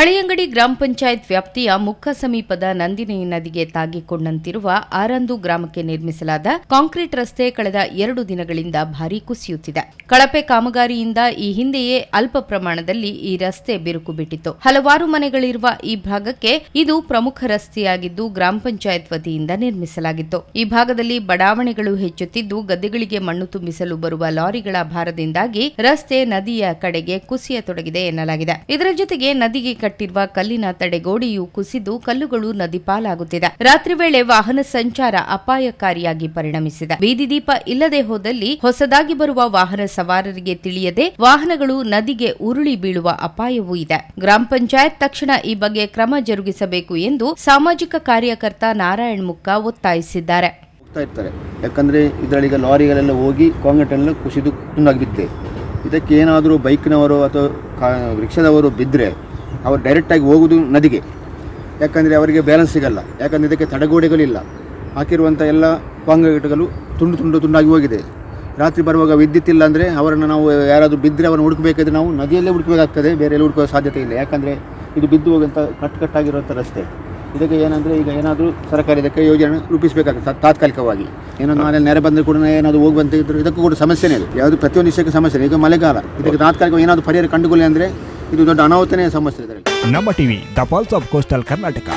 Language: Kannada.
ಹಳೆಯಂಗಡಿ ಗ್ರಾಮ ಪಂಚಾಯತ್ ವ್ಯಾಪ್ತಿಯ ಮುಖ ಸಮೀಪದ ನಂದಿನಿ ನದಿಗೆ ತಾಗಿಕೊಂಡಂತಿರುವ ಆರಂದು ಗ್ರಾಮಕ್ಕೆ ನಿರ್ಮಿಸಲಾದ ಕಾಂಕ್ರೀಟ್ ರಸ್ತೆ ಕಳೆದ ಎರಡು ದಿನಗಳಿಂದ ಭಾರೀ ಕುಸಿಯುತ್ತಿದೆ. ಕಳಪೆ ಕಾಮಗಾರಿಯಿಂದ ಈ ಹಿಂದೆಯೇ ಅಲ್ಪ ಪ್ರಮಾಣದಲ್ಲಿ ಈ ರಸ್ತೆ ಬಿರುಕು ಬಿಟ್ಟಿತ್ತು. ಹಲವಾರು ಮನೆಗಳಿರುವ ಈ ಭಾಗಕ್ಕೆ ಇದು ಪ್ರಮುಖ ರಸ್ತೆಯಾಗಿದ್ದು ಗ್ರಾಮ ಪಂಚಾಯತ್ ವತಿಯಿಂದ ನಿರ್ಮಿಸಲಾಗಿತ್ತು. ಈ ಭಾಗದಲ್ಲಿ ಬಡಾವಣೆಗಳು ಹೆಚ್ಚುತ್ತಿದ್ದು ಗದ್ದೆಗಳಿಗೆ ಮಣ್ಣು ತುಂಬಿಸಲು ಬರುವ ಲಾರಿಗಳ ಭಾರದಿಂದಾಗಿ ರಸ್ತೆ ನದಿಯ ಕಡೆಗೆ ಕುಸಿಯತೊಡಗಿದೆ ಎನ್ನಲಾಗಿದೆ. ಇದರ ಜೊತೆಗೆ ನದಿಗೆ ಕಟ್ಟಿರುವ ಕಲ್ಲಿನ ತಡೆಗೋಡೆಯು ಕುಸಿದು ಕಲ್ಲುಗಳು ನದಿ ಪಾಲಾಗುತ್ತಿದೆ. ರಾತ್ರಿ ವೇಳೆ ವಾಹನ ಸಂಚಾರ ಅಪಾಯಕಾರಿಯಾಗಿ ಪರಿಣಮಿಸಿದೆ. ಬೀದಿ ದೀಪ ಇಲ್ಲದೆ ಹೋದಲ್ಲಿ ಹೊಸದಾಗಿ ಬರುವ ವಾಹನ ಸವಾರರಿಗೆ ತಿಳಿಯದೆ ವಾಹನಗಳು ನದಿಗೆ ಉರುಳಿ ಬೀಳುವ ಅಪಾಯವೂ ಇದೆ. ಗ್ರಾಮ ಪಂಚಾಯತ್ ತಕ್ಷಣ ಈ ಬಗ್ಗೆ ಕ್ರಮ ಜರುಗಿಸಬೇಕು ಎಂದು ಸಾಮಾಜಿಕ ಕಾರ್ಯಕರ್ತ ನಾರಾಯಣ್ ಮುಕ್ಕ ಒತ್ತಾಯಿಸಿದ್ದಾರೆ. ಇರ್ತಾರೆ. ಯಾಕಂದರೆ ಇದರಲ್ಲೀಗ ಲಾರಿಗಳೆಲ್ಲ ಹೋಗಿ ಕಾಂಗ್ರೆಟ್ನೆಲ್ಲ ಕುಸಿದು ತುಂಡಾಗಿ ಇದಕ್ಕೆ ಏನಾದರೂ ಬೈಕ್ನವರು ಅಥವಾ ರಿಕ್ಷಾದವರು ಬಿದ್ದರೆ ಅವರು ಡೈರೆಕ್ಟಾಗಿ ಹೋಗುವುದು ನದಿಗೆ. ಯಾಕಂದರೆ ಅವರಿಗೆ ಬ್ಯಾಲೆನ್ಸ್ ಸಿಗಲ್ಲ. ಯಾಕಂದರೆ ಇದಕ್ಕೆ ತಡೆಗೋಡೆಗಳಿಲ್ಲ. ಹಾಕಿರುವಂಥ ಎಲ್ಲ ಪಾಂಗಗಳು ತುಂಡು ತುಂಡು ತುಂಡಾಗಿ ಹೋಗಿದೆ. ರಾತ್ರಿ ಬರುವಾಗ ವಿದ್ಯುತ್ ಇಲ್ಲ ಅಂದರೆ ಅವರನ್ನು ನಾವು ಯಾರಾದರೂ ಬಿದ್ದರೆ ಅವರನ್ನು ಹುಡುಕಬೇಕಾದ್ರೆ ನಾವು ನದಿಯಲ್ಲೇ ಹುಡುಕಬೇಕಾಗ್ತದೆ. ಬೇರೆ ಎಲ್ಲಿ ಹುಡುಕುವ ಸಾಧ್ಯತೆ ಇಲ್ಲ. ಯಾಕಂದರೆ ಇದು ಬಿದ್ದು ಹೋಗುವಂಥ ಕಟ್ ಕಟ್ಟಾಗಿರುವಂಥ ರಸ್ತೆ. ಇದಕ್ಕೆ ಏನಂದರೆ ಈಗ ಏನಾದರೂ ಸರ್ಕಾರ ಇದಕ್ಕೆ ಯೋಜನೆ ರೂಪಿಸಬೇಕಾಗ್ತದೆ ತಾತ್ಕಾಲಿಕವಾಗಿ. ಏನೋ ನಾಳೆ ನೆರೆ ಬಂದರೆ ಕೂಡ ಏನಾದರೂ ಹೋಗುವಂತ ಇದ್ದರೂ ಇದಕ್ಕೂ ಕೂಡ ಸಮಸ್ಯೆನೇ ಇದೆ ಯಾವುದು ಪ್ರತಿಯೊಂದು ವಿಷಯಕ್ಕೆ ಸಮಸ್ಯೆ ಈಗ ಮಳೆಗಾಲ. ಇದಕ್ಕೆ ತಾತ್ಕಾಲಿಕ ಏನಾದರೂ ಪರಿಹಾರ ಕಂಡುಕೊಳ್ಳಿ ಅಂದರೆ ಇದು ದೊಡ್ಡ ಅನಾಹುತನೇ ಸಮಸ್ಯೆ ಇದರಲ್ಲಿ. ನಮ್ಮ TV the pulse of coastal Karnataka.